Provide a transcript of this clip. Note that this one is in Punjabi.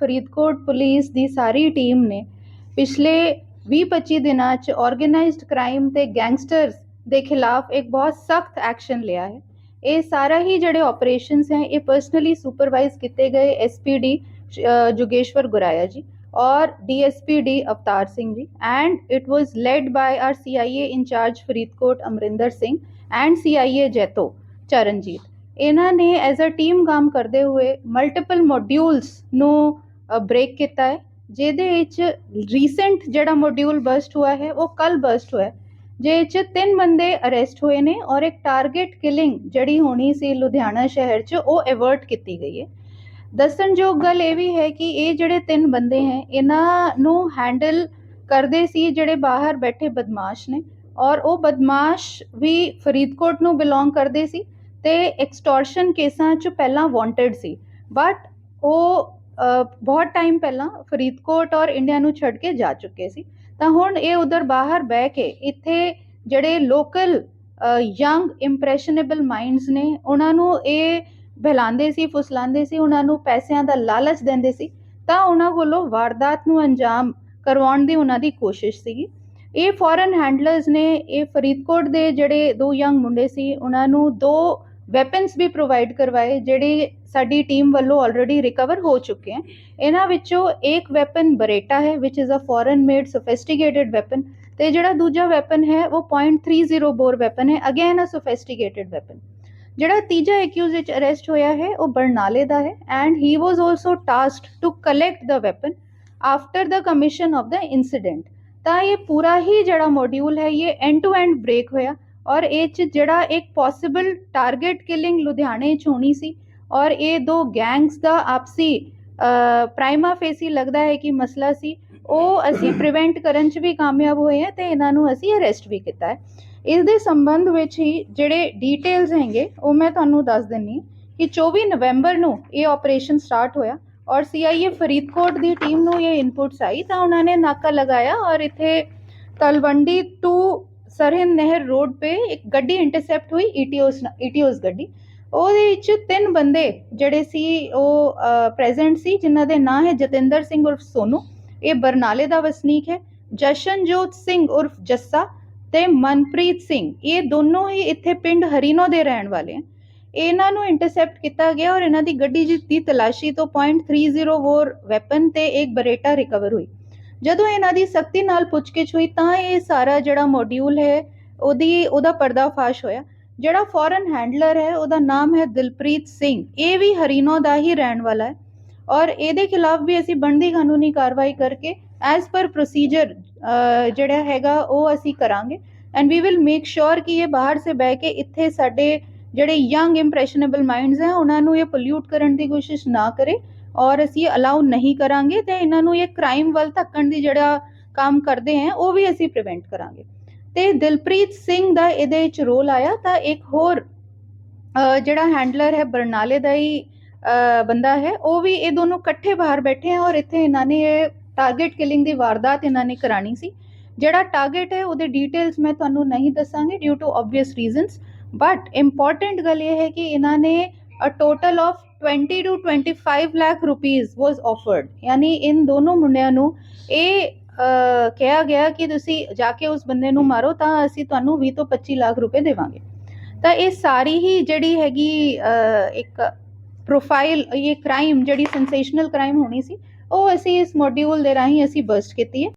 ਫਰੀਦਕੋਟ ਪੁਲਿਸ ਦੀ ਸਾਰੀ ਟੀਮ ਨੇ ਪਿਛਲੇ 20-25 ਦਿਨਾਂ 'ਚ ਆਰਗੇਨਾਈਜ਼ਡ ਕ੍ਰਾਈਮ ਤੇ ਗੈਂਗਸਟਰਸ ਦੇ ਖਿਲਾਫ ਇੱਕ ਬਹੁਤ ਸਖਤ ਐਕਸ਼ਨ ਲਿਆ ਹੈ ਇਹ ਸਾਰਾ ਹੀ ਜਿਹੜੇ ਆਪਰੇਸ਼ਨਸ ਹੈ ਇਹ ਪਰਸਨਲੀ ਸੁਪਰਵਾਈਜ਼ ਕੀਤੇ ਗਏ ਐਸਪੀਡੀ ਜੁਗੇਸ਼ਵਰ ਗੁਰਾਇਆ ਜੀ और DSPD अवतार सिंह जी and it was led by our CIA in charge Faridkot Amarinder Singh and CIA Jaito Charanjit ਇਹਨਾਂ ਨੇ ਐਜ਼ ਅ ਟੀਮ ਕੰਮ ਕਰਦੇ ਹੋਏ ਮਲਟੀਪਲ ਮੋਡਿਊਲਸ ਨੂੰ ਬ੍ਰੇਕ ਕੀਤਾ ਹੈ। ਜਿਹਦੇ ਵਿੱਚ ਰੀਸੈਂਟ ਜਿਹੜਾ ਮੋਡਿਊਲ ਬਸਟ ਹੋਇਆ ਹੈ, ਉਹ ਕੱਲ ਬਸਟ ਹੋਇਆ ਹੈ। ਜਿਹਦੇ 'ਚ ਤਿੰਨ ਬੰਦੇ ਅਰੈਸਟ ਹੋਏ ਨੇ ਔਰ ਇੱਕ ਟਾਰਗੇਟ ਕਿਲਿੰਗ ਜਿਹੜੀ ਹੋਣੀ ਸੀ ਲੁਧਿਆਣਾ ਸ਼ਹਿਰ 'ਚ, ਉਹ ਅਵਰਟ ਕੀਤੀ ਗਈ ਹੈ। ਦੱਸਣਯੋਗ ਗੱਲ ਇਹ ਵੀ ਹੈ ਕਿ ਇਹ ਜਿਹੜੇ ਤਿੰਨ ਬੰਦੇ ਹੈ, ਇਹਨਾਂ ਨੂੰ ਹੈਂਡਲ ਕਰਦੇ ਸੀ ਜਿਹੜੇ ਬਾਹਰ ਬੈਠੇ ਬਦਮਾਸ਼ ਨੇ ਔਰ ਉਹ ਬਦਮਾਸ਼ ਵੀ ਫਰੀਦਕੋਟ ਨੂੰ ਬਿਲੋਂਗ ਕਰਦੇ ਸੀ ਤੇ ਐਕਸਟੋਰਸ਼ਨ ਕੇਸਾਂ 'ਚ ਪਹਿਲਾਂ ਵਾਂਟਡ ਸੀ। ਬਟ ਉਹ ਬਹੁਤ ਟਾਈਮ ਪਹਿਲਾਂ ਫਰੀਦਕੋਟ ਔਰ ਇੰਡੀਆ ਨੂੰ ਛੱਡ ਕੇ ਜਾ ਚੁੱਕੇ ਸੀ। ਤਾਂ ਹੁਣ ਇਹ ਉਧਰ ਬਾਹਰ ਬਹਿ ਕੇ ਇੱਥੇ ਜਿਹੜੇ ਲੋਕਲ ਯੰਗ ਇੰਪ੍ਰੈਸ਼ਨੇਬਲ ਮਾਈਂਡਸ ਨੇ, ਉਹਨਾਂ ਨੂੰ ਇਹ ਬਹਿਲਾਉਂਦੇ ਸੀ, ਫੁਸਲਾਉਂਦੇ ਸੀ, ਉਹਨਾਂ ਨੂੰ ਪੈਸਿਆਂ ਦਾ ਲਾਲਚ ਦਿੰਦੇ ਸੀ। ਤਾਂ ਉਹਨਾਂ ਕੋਲੋਂ ਵਾਰਦਾਤ ਨੂੰ ਅੰਜਾਮ ਕਰਵਾਉਣ ਦੀ ਉਹਨਾਂ ਦੀ ਕੋਸ਼ਿਸ਼ ਸੀਗੀ। ਇਹ ਫੋਰਨ ਹੈਂਡਲਰਸ ਨੇ ਇਹ ਫਰੀਦਕੋਟ ਦੇ ਜਿਹੜੇ ਦੋ ਯੰਗ ਮੁੰਡੇ ਸੀ, ਉਹਨਾਂ ਨੂੰ ਦੋ ਵੈਪਨਸ ਵੀ ਪ੍ਰੋਵਾਈਡ ਕਰਵਾਏ, ਜਿਹੜੇ ਸਾਡੀ ਟੀਮ ਵੱਲੋਂ ਆਲਰੇਡੀ ਰਿਕਵਰ ਹੋ ਚੁੱਕੇ ਹਨ ਇਹਨਾਂ ਵਿੱਚੋਂ ਇੱਕ ਵੈਪਨ ਬਰੇਟਾ ਹੈ ਵਿਚ is a foreign made sophisticated weapon ਤੇ ਜਿਹੜਾ ਦੂਜਾ ਵੈਪਨ ਹੈ, ਉਹ .30 ਬੋਰ ਵੈਪਨ ਹੈ। ਅਗੇਨ ਅ ਸੋਫਿਸਟੀਕੇਟਿਡ ਵੈਪਨ ਜਿਹੜਾ ਤੀਜਾ ਐਕਿਊਜ਼ ਵਿੱਚ ਅਰੈਸਟ ਹੋਇਆ ਹੈ, ਉਹ ਬਰਨਾਲੇ ਦਾ ਹੈ and he was also tasked to collect the weapon after the commission of the incident ਤਾਂ ਇਹ ਪੂਰਾ ਹੀ ਜਿਹੜਾ ਮੋਡਿਊਲ ਹੈ, ਇਹ ਐਂਡ ਟੂ ਐਂਡ ਬ੍ਰੇਕ ਹੋਇਆ ਔਰ ਇਹ ਚ ਜਿਹੜਾ ਇੱਕ ਪੋਸੀਬਲ ਟਾਰਗੇਟ ਕਿਲਿੰਗ ਲੁਧਿਆਣੇ ਚ ਹੋਣੀ ਸੀ ਔਰ ਇਹ ਦੋ ਗੈਂਗਸ ਦਾ ਆਪਸੀ ਪ੍ਰਾਈਮਾ ਫੇਸੀ ਲੱਗਦਾ ਹੈ ਕਿ ਮਸਲਾ ਸੀ। ਉਹ ਅਸੀਂ ਪ੍ਰੀਵੈਂਟ ਕਰਨ ਚ ਵੀ ਕਾਮਯਾਬ ਹੋਏ ਹਾਂ ਤੇ ਇਹਨਾਂ ਨੂੰ ਅਸੀਂ ਅਰੈਸਟ ਵੀ ਕੀਤਾ ਹੈ। ਇਸ ਦੇ ਸੰਬੰਧ ਵਿੱਚ ਹੀ ਜਿਹੜੇ ਡੀਟੇਲਸ ਹੈਗੇ ਉਹ ਮੈਂ ਤੁਹਾਨੂੰ ਦੱਸ ਦਿੰਨੀ ਕਿ 24 ਨਵੰਬਰ ਨੂੰ ਇਹ ਆਪਰੇਸ਼ਨ ਸਟਾਰਟ ਹੋਇਆ ਔਰ ਸੀਆਈਏ ਫਰੀਦਕੋਟ ਦੀ ਟੀਮ ਨੂੰ ਇਹ ਇਨਪੁਟਸ ਆਈ ਤਾਂ ਉਹਨਾਂ ਨੇ ਨਾਕਾ ਲਗਾਇਆ ਔਰ ਇੱਥੇ ਤਲਵੰਡੀ ਟੂ ਸਰਹਿੰਦ ਨਹਿਰ ਰੋਡ ਤੇ ਇੱਕ ਗੱਡੀ ਇੰਟਰਸੈਪਟ ਹੋਈ E ਈਟੀਓਸ ਈਟੀਓਸ ਗੱਡੀ। ਉਹਦੇ ਵਿੱਚ ਤਿੰਨ ਬੰਦੇ ਜਿਹੜੇ ਸੀ, ਉਹ ਪ੍ਰੈਜ਼ੈਂਟ ਸੀ, ਜਿਨ੍ਹਾਂ ਦੇ ਨਾਂ ਹੈ ਜਤਿੰਦਰ ਸਿੰਘ ਉਰਫ ਸੋਨੂ। ਇਹ ਬਰਨਾਲੇ ਦਾ ਵਸਨੀਕ ਹੈ। ਜਸ਼ਨਜੋਤ ਸਿੰਘ ਉਰਫ ਜੱਸਾ ਤੇ ਮਨਪ੍ਰੀਤ ਸਿੰਘ। ਇਹ ਦੋਨੋਂ ਹੀ ਇੱਥੇ ਪਿੰਡ ਹਰੀਨੋ ਦੇ ਰਹਿਣ ਵਾਲੇ ਹਨ। ਇਹਨਾਂ ਨੂੰ ਇੰਟਰਸੈਪਟ ਕੀਤਾ ਗਿਆ ਔਰ ਇਹਨਾਂ ਦੀ ਗੱਡੀ ਦੀ ਤਲਾਸ਼ੀ ਤੋਂ .30 ਬੋਰ ਵੈਪਨ ਤੇ ਇੱਕ ਬਰੇਟਾ ਰਿਕਵਰ ਹੋਈ। ਜਦੋਂ ਇਹਨਾਂ ਦੀ ਸਖਤੀ ਨਾਲ ਪੁੱਛਗਿੱਛ ਹੋਈ ਤਾਂ ਇਹ ਸਾਰਾ ਜਿਹੜਾ ਮੋਡਿਊਲ ਹੈ, ਉਹਦੀ, ਉਹਦਾ ਪਰਦਾਫਾਸ਼ ਹੋਇਆ। ਜਿਹੜਾ ਫੋਰਨ ਹੈਂਡਲਰ ਹੈ, ਉਹਦਾ ਨਾਮ ਹੈ ਦਿਲਪ੍ਰੀਤ ਸਿੰਘ। ਇਹ ਵੀ ਹਰੀਨੋ ਦਾ ਹੀ ਰਹਿਣ ਵਾਲਾ ਹੈ ਔਰ ਇਹਦੇ ਖਿਲਾਫ ਵੀ ਅਸੀਂ ਬਣਦੀ ਕਾਨੂੰਨੀ ਕਾਰਵਾਈ ਕਰਕੇ ਐਜ਼ ਪਰ ਪ੍ਰੋਸੀਜਰ ਜਿਹੜਾ ਹੈਗਾ, ਉਹ ਅਸੀਂ ਕਰਾਂਗੇ। And we will make sure ਕਿ ਇਹ ਬਾਹਰ ਸੇ ਬਹਿ ਕੇ ਇੱਥੇ ਸਾਡੇ ਜਿਹੜੇ ਯੰਗ ਇੰਪ੍ਰੈਸ਼ਨੇਬਲ ਮਾਈਂਡਸ ਹੈ, ਉਹਨਾਂ ਨੂੰ ਇਹ ਪੋਲਿਊਟ ਕਰਨ ਦੀ ਕੋਸ਼ਿਸ਼ ਨਾ ਕਰੇ ਔਰ ਅਸੀਂ ਅਲਾਉ ਨਹੀਂ ਕਰਾਂਗੇ ਤੇ ਇਹਨਾਂ ਨੂੰ ਇਹ ਕ੍ਰਾਈਮ ਵੱਲ ਧੱਕਣ ਦੀ ਜਿਹੜਾ ਕੰਮ ਕਰਦੇ ਹੈ, ਉਹ ਵੀ ਅਸੀਂ ਪ੍ਰੀਵੈਂਟ ਕਰਾਂਗੇ। ਤੇ ਦਿਲਪ੍ਰੀਤ ਸਿੰਘ ਦਾ ਇਹਦੇ ਵਿੱਚ ਰੋਲ ਆਇਆ ਤਾਂ ਇੱਕ ਹੋਰ ਜਿਹੜਾ ਹੈਂਡਲਰ ਹੈ, ਬਰਨਾਲੇ ਦਾ ਹੀ ਬੰਦਾ ਹੈ, ਉਹ ਵੀ ਇਹ ਦੋਨੋਂ ਇਕੱਠੇ ਬਾਹਰ ਬੈਠੇ ਹੈ ਔਰ ਇੱਥੇ ਇਹਨਾਂ ਨੇ ਇਹ ਟਾਰਗੇਟ ਕਿਲਿੰਗ ਦੀ ਵਾਰਦਾਤ ਇਹਨਾਂ ਨੇ ਕਰਾਣੀ ਸੀ। ਜਿਹੜਾ ਟਾਰਗੇਟ ਹੈ, ਉਹਦੇ ਡੀਟੇਲਸ ਮੈਂ ਤੁਹਾਨੂੰ ਨਹੀਂ ਦੱਸਾਂਗੀ due to obvious reasons but important ਗੱਲ ਇਹ ਹੈ ਕਿ ਇਹਨਾਂ ਨੇ a total of 20 to 25 lakh rupees was offered ਯਾਨੀ ਇਨ ਦੋਨੋਂ ਮੁੰਡਿਆਂ ਨੂੰ ਇਹ ਕਿਹਾ ਗਿਆ ਕਿ ਤੁਸੀਂ ਜਾ ਕੇ ਉਸ ਬੰਦੇ ਨੂੰ ਮਾਰੋ ਤਾਂ ਅਸੀਂ ਤੁਹਾਨੂੰ 20 ਤੋਂ 25 ਲੱਖ ਰੁਪਏ ਦੇਵਾਂਗੇ। ਤਾਂ ਇਹ ਸਾਰੀ ਹੀ ਜਿਹੜੀ ਹੈਗੀ ਇੱਕ ਪ੍ਰੋਫਾਈਲ ਇਹ ਕ੍ਰਾਈਮ ਜਿਹੜੀ ਸੈਂਸੇਸ਼ਨਲ ਕ੍ਰਾਈਮ ਹੋਣੀ ਸੀ, ਉਹ ਅਸੀਂ ਇਸ ਮੋਡਿਊਲ ਦੇ ਰਾਹੀਂ ਅਸੀਂ ਬਸਟ ਕੀਤੀ ਹੈ।